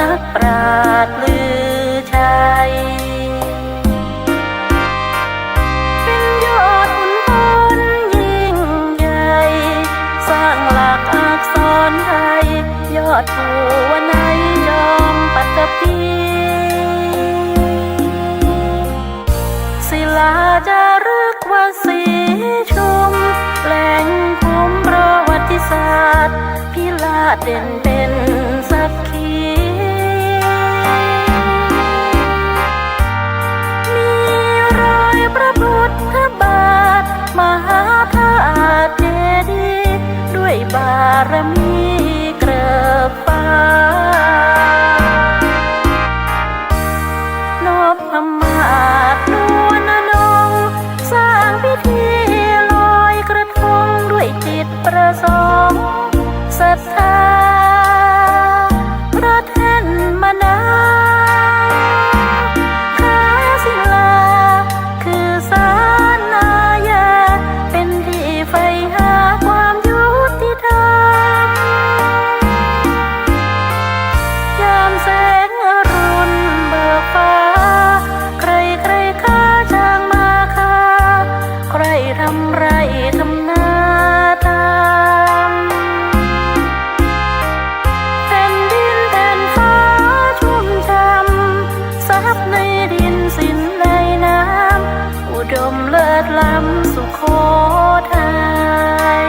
นักปราชญ์ลือชัยเป็นยอดขุนพลยิ่งใหญ่ สร้างหลักอักษรไทย ยอดภูวนัยจอมปัตตภีศิลาจารึกว่าสีชุมแหล่งภูมิประวัติศาสตร์พิลาศเด่นเป็นสักขี ล ดลำสุโขทัย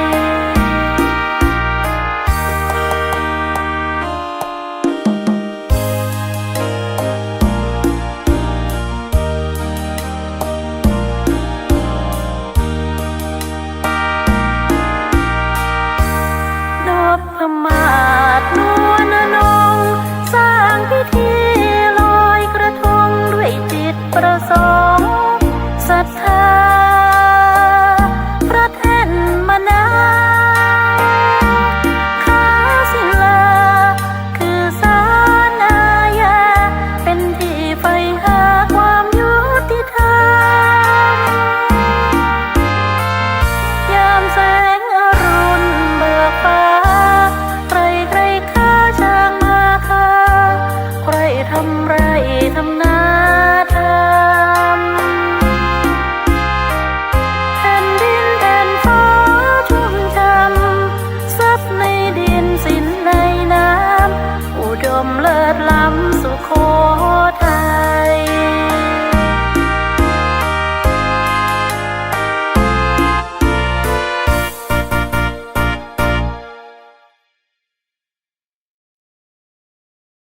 ลิดล้ำสุโค